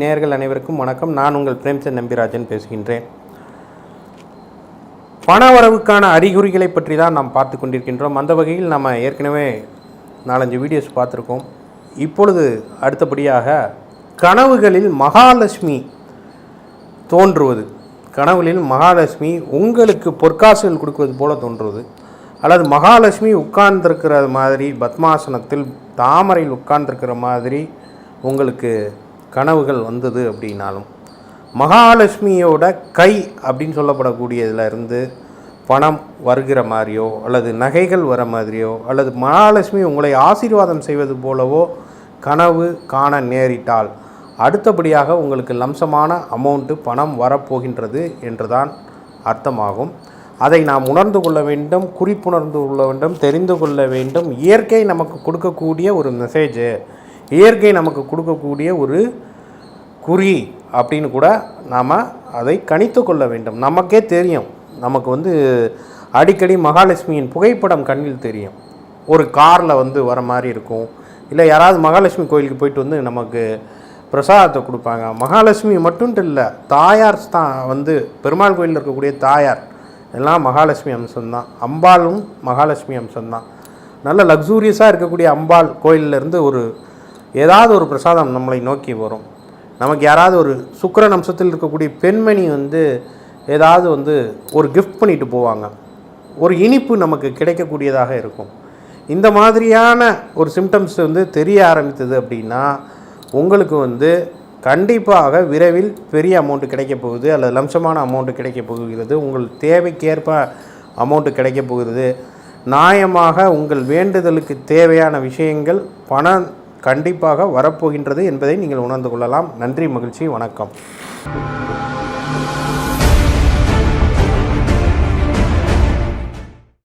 நேர்கள் அனைவருக்கும் வணக்கம். நான் உங்கள் பிரேம்சந்த் நம்பிராஜன் பேசுகின்றேன். பணவரவுக்கான அறிகுறிகளை பற்றி தான் நாம் பார்த்து கொண்டிருக்கின்றோம். அந்த வகையில் நம்ம ஏற்கனவே நாலஞ்சு வீடியோஸ் பார்த்துருக்கோம். இப்பொழுது அடுத்தபடியாக கனவுகளில் மகாலட்சுமி தோன்றுவது. கனவுகளில் மகாலட்சுமி உங்களுக்கு பொற்காசுகள் கொடுக்குவது போல தோன்றுவது. அல்லது மகாலட்சுமி உட்கார்ந்துருக்கிற மாதிரி பத்மாசனத்தில் தாமரையில் உட்கார்ந்துருக்கிற மாதிரி உங்களுக்கு கனவுகள் வந்தது அப்படின்னாலும் மகாலட்சுமியோட கை அப்படின்னு சொல்லப்படக்கூடியதில் இருந்து பணம் வருகிற மாதிரியோ அல்லது நகைகள் வர மாதிரியோ அல்லது மகாலட்சுமி உங்களை ஆசீர்வாதம் செய்வது போலவோ கனவு காண நேரிட்டால் அடுத்தபடியாக உங்களுக்கு லம்சமான அமௌண்ட்டு பணம் வரப்போகின்றது என்றுதான் அர்த்தமாகும். அதை நாம் உணர்ந்து கொள்ள வேண்டும் குறிப்புணர்ந்து கொள்ள வேண்டும் தெரிந்து கொள்ள வேண்டும். இயற்கை நமக்கு கொடுக்கக்கூடிய ஒரு மெசேஜு இயற்கை நமக்கு கொடுக்கக்கூடிய ஒரு குறி அப்படின்னு கூட நாம் அதை கணித்து கொள்ள வேண்டும். நமக்கே தெரியும். நமக்கு வந்து அடிக்கடி மகாலட்சுமியின் புகைப்படம் கண்ணில் தெரியும். ஒரு காரில் வந்து வர மாதிரி இருக்கும். இல்லை யாராவது மகாலட்சுமி கோயிலுக்கு போயிட்டு வந்து நமக்கு பிரசாதத்தை கொடுப்பாங்க. மகாலட்சுமி மட்டும் இல்லை தாயார் தான் வந்து பெருமாள் கோயிலில் இருக்கக்கூடிய தாயார் எல்லாம் மகாலட்சுமி அம்சம்தான். அம்பாளும் மகாலட்சுமி அம்சம்தான். நல்ல லக்ஸூரியஸாக இருக்கக்கூடிய அம்பாள் கோயிலிருந்து ஒரு ஏதாவது ஒரு பிரசாதம் நம்மளை நோக்கி வரும். நமக்கு யாராவது ஒரு சுக்கரன் அம்சத்தில் இருக்கக்கூடிய பெண்மணி வந்து ஏதாவது வந்து ஒரு கிஃப்ட் பண்ணிட்டு போவாங்க. ஒரு இனிப்பு நமக்கு கிடைக்கக்கூடியதாக இருக்கும். இந்த மாதிரியான ஒரு சிம்டம்ஸ் வந்து தெரிய ஆரம்பித்தது அப்படின்னா உங்களுக்கு வந்து கண்டிப்பாக விரைவில் பெரிய அமௌண்ட்டு கிடைக்க போகுது அல்லது லம்சமான அமௌண்ட்டு கிடைக்க போகிறது. உங்கள் தேவைக்கேற்ப அமௌண்ட்டு கிடைக்க போகிறது. நியாயமாக உங்கள் வேண்டுதலுக்கு தேவையான விஷயங்கள் பணம் கண்டிப்பாக வரப்போகின்றது என்பதை நீங்கள் உணர்ந்து கொள்ளலாம். நன்றி மகிழ்ச்சி வணக்கம்.